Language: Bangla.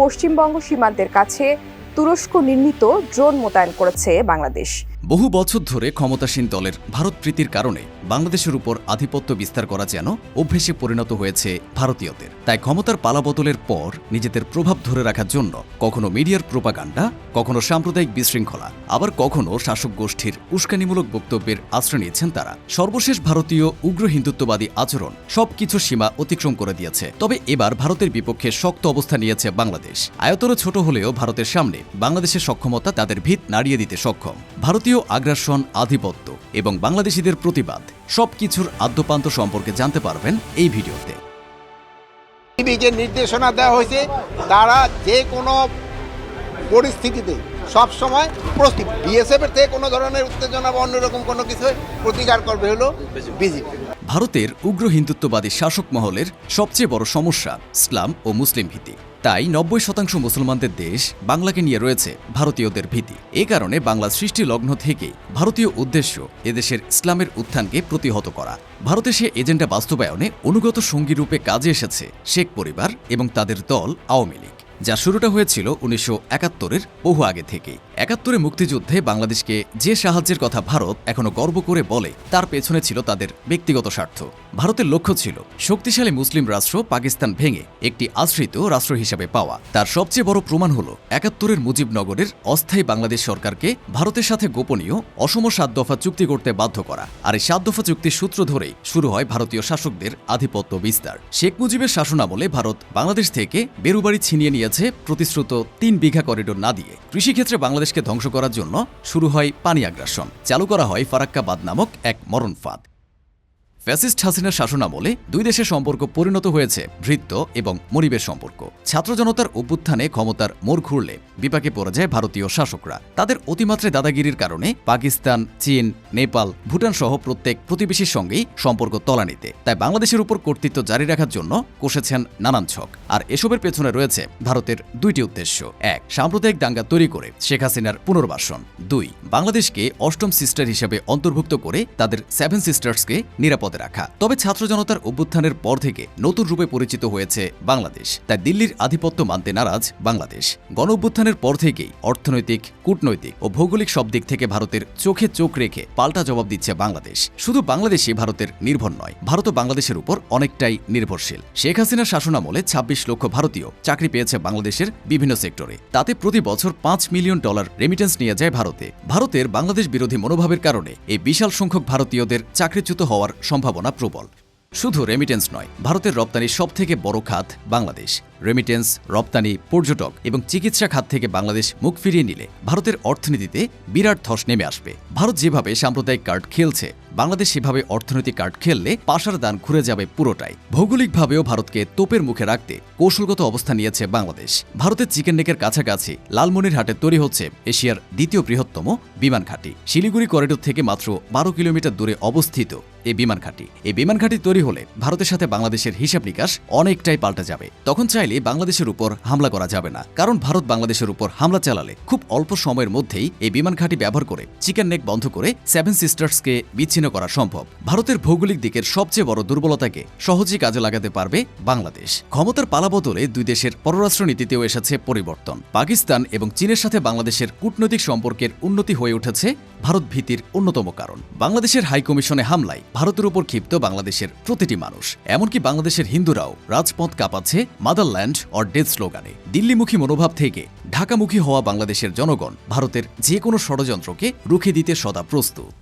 পশ্চিমবঙ্গ সীমান্তের কাছে তুরস্ক নির্মিত ড্রোন মোতায়েন করেছে বাংলাদেশ। বহু বছর ধরে ক্ষমতাসীন দলের ভারত প্রীতির কারণে বাংলাদেশের উপর আধিপত্য বিস্তার করা যেন অভ্যেসে পরিণত হয়েছে ভারতীয়দের। তাই ক্ষমতার পালাবদলের পর নিজেদের প্রভাব ধরে রাখার জন্য কখনো মিডিয়ার প্রোপাগান্ডা, কখনো সাম্প্রদায়িক বিশৃঙ্খলা, আবার কখনো শাসক গোষ্ঠীর উস্কানিমূলক বক্তব্যের আশ্রয় নিয়েছেন তারা। সর্বশেষ ভারতীয় উগ্র হিন্দুত্ববাদী আচরণ সবকিছু সীমা অতিক্রম করে দিয়েছে। তবে এবার ভারতের বিপক্ষে শক্ত অবস্থা নিয়েছে বাংলাদেশ। আয়তন ছোট হলেও ভারতের সামনে বাংলাদেশের সক্ষমতা তাদের ভিত নাড়িয়ে দিতে সক্ষম। ভারতীয় আগ্রাসন আধিপত্য এবং বাংলাদেশিদের প্রতিবাদ। সবকিছুর আদ্যপান্ত সম্পর্কে জানতে পারবেন এই ভিডিওতে। টিভিকে নির্দেশনা দেওয়া হয়েছে তারা যে কোনো পরিস্থিতিতে সব সময় প্রস্তুত। বিএসএফ এর থেকে কোনো ধরনের উত্তেজনা বা অন্যরকম কোনো কিছু প্রতিকার করবে হলো বিজেপি ভারতের উগ্র হিন্দুত্ববাদী শাসক মহলের সবচেয়ে বড় সমস্যা ইসলাম ও মুসলিম ভীতি। তাই নব্বই শতাংশ মুসলমানদের দেশ বাংলাকে নিয়ে রয়েছে ভারতীয়দের ভীতি। এ কারণে বাংলা সৃষ্টি লগ্ন থেকেই ভারতীয় উদ্দেশ্য এদেশের ইসলামের উত্থানকে প্রতিহত করা। ভারতে সে এজেন্ডা বাস্তবায়নে অনুগত সঙ্গী রূপে কাজে এসেছে শেখ পরিবার এবং তাদের দল আওয়ামী লীগ। যা শুরুটা হয়েছিল উনিশশো একাত্তরের বহু আগে থেকেই। একাত্তরে মুক্তিযুদ্ধে বাংলাদেশকে যে সাহায্যের কথা ভারত এখনও গর্ব করে বলে, তার পেছনে ছিল তাদের ব্যক্তিগত স্বার্থ। ভারতের লক্ষ্য ছিল শক্তিশালী মুসলিম রাষ্ট্র পাকিস্তান ভেঙে একটি আশ্রিত রাষ্ট্র হিসাবে পাওয়া। তার সবচেয়ে বড় প্রমাণ হল একাত্তরের মুজিবনগরের অস্থায়ী বাংলাদেশ সরকারকে ভারতের সাথে গোপনীয় অসম সাত দফা চুক্তি করতে বাধ্য করা। আর এই সাত দফা চুক্তির সূত্র ধরেই শুরু হয় ভারতীয় শাসকদের আধিপত্য বিস্তার। শেখ মুজিবের শাসনামলে ভারত বাংলাদেশ থেকে বেরুবাড়ি ছিনিয়ে নিয়েছে প্রতিশ্রুত তিন বিঘা করিডোর না দিয়ে। কৃষিক্ষেত্রে বাংলাদেশকে ধ্বংস করার জন্য শুরু হয় পানি আগ্রাসন। চালু করা হয় ফারাক্কাবাদ নামক এক মরণ ফাঁদ। ফ্যাসিস্ট হাসিনার শাসনামলে দুই দেশের সম্পর্ক পরিণত হয়েছে, ভৃত্য এবং মরিবের সম্পর্ক। ছাত্র জনতার অভ্যুত্থানে ক্ষমতার মোড় ঘুরলে বিপাকে পড়ে যায় ভারতীয় শাসকরা। তাদের অতিমাত্রায় দাদাগিরির কারণে পাকিস্তান, চীন নেপাল, ভুটান সহ প্রত্যেক প্রতিবেশীর সঙ্গেই সম্পর্ক তলানিতে। তাই বাংলাদেশের উপর কর্তৃত্ব জারি রাখার জন্য কষেছেন নানান ছক। আর এসবের পেছনে রয়েছে ভারতের দুইটি উদ্দেশ্য। এক, সাম্প্রদায়িক দাঙ্গা তৈরি করে শেখ হাসিনার পুনর্বাসন। দুই, বাংলাদেশকে অষ্টম সিস্টার হিসেবে অন্তর্ভুক্ত করে তাদের সেভেন সিস্টার্সকে নিরাপদে রাখা। তবে ছাত্র জনতার অভ্যুত্থানের পর থেকে নতুন রূপে পরিচিত হয়েছে বাংলাদেশ। তাই দিল্লির আধিপত্য মানতে নারাজ বাংলাদেশ। গণ অভ্যুত্থানের পর থেকেই অর্থনৈতিক, কূটনৈতিক ও ভৌগোলিক সব দিক থেকে ভারতের চোখে চোখ রেখে পাল্টা জবাব দিচ্ছে বাংলাদেশ। শুধু বাংলাদেশই ভারতের নির্ভর নয়, ভারত বাংলাদেশের উপর অনেকটাই নির্ভরশীল। শেখ হাসিনার শাসনামলে ছাব্বিশ লক্ষ ভারতীয় চাকরি পেয়েছে বাংলাদেশের বিভিন্ন সেক্টরে। তাতে প্রতি বছর পাঁচ মিলিয়ন ডলার রেমিটেন্স নিয়ে যায় ভারতে। ভারতের বাংলাদেশ বিরোধী মনোভাবের কারণে এই বিশাল সংখ্যক ভারতীয়দের চাকরিচ্যুত হওয়ার সম্ভাবনা প্রবল। শুধু রেমিটেন্স নয়, ভারতের রপ্তানির সবথেকে বড় খাত বাংলাদেশ। রেমিটেন্স রপ্তানি, পর্যটক এবং চিকিৎসা খাত থেকে বাংলাদেশ মুখ ফিরিয়ে নিলে ভারতের অর্থনীতিতে বিরাট ধস নেমে আসবে। ভারত যেভাবে সাম্প্রদায়িক কার্ড খেলছে, বাংলাদেশ সেভাবে অর্থনৈতিক কার্ড খেললে পাশার দান ঘুরে যাবে পুরোটাই। ভৌগোলিকভাবেও ভারতকে তোপের মুখে রাখতে কৌশলগত অবস্থা নিয়েছে বাংলাদেশ। ভারতের চিকেন নেকের কাছাকাছি লালমনিরহাটে তৈরি হচ্ছে এশিয়ার দ্বিতীয় বৃহত্তম বিমান ঘাঁটি। শিলিগুড়ি করিডোর থেকে মাত্র বারো কিলোমিটার দূরে অবস্থিত এই বিমান ঘাঁটি। এই বিমান ঘাঁটি তৈরি হলে ভারতের সাথে বাংলাদেশের হিসাব নিকাশ অনেকটাই পাল্টা যাবে। তখন চাইলে বাংলাদেশের উপর হামলা করা যাবে না। কারণ ভারত বাংলাদেশের উপর হামলা চালালে খুব অল্প সময়ের মধ্যেই এই বিমান ঘাঁটি ব্যবহার করে চিকেন নেক বন্ধ করে সেভেন সিস্টার্সকে বিচ্ছিন্ন করা সম্ভব। ভারতের ভৌগোলিক দিকের সবচেয়ে বড় দুর্বলতাকে সহজেই কাজে লাগাতে পারবে বাংলাদেশ। ক্ষমতার পালাবদলে দুই দেশের পররাষ্ট্র নীতিতেও এসেছে পরিবর্তন। পাকিস্তান এবং চীনের সাথে বাংলাদেশের কূটনৈতিক সম্পর্কের উন্নতি হয়ে উঠেছে ভারত ভীতির অন্যতম কারণ। বাংলাদেশের হাইকমিশনে হামলায় ভারতের উপর ক্ষিপ্ত বাংলাদেশের প্রতিটি মানুষ। এমনকি বাংলাদেশের হিন্দুরাও রাজপথ কাঁপাচ্ছে মাদারল্যান্ড অর ডেথ স্লোগানে দিল্লিমুখী মনোভাব থেকে ঢাকামুখী হওয়া বাংলাদেশের জনগণ ভারতের যে কোনো ষড়যন্ত্রকে রুখে দিতে সদা প্রস্তুত।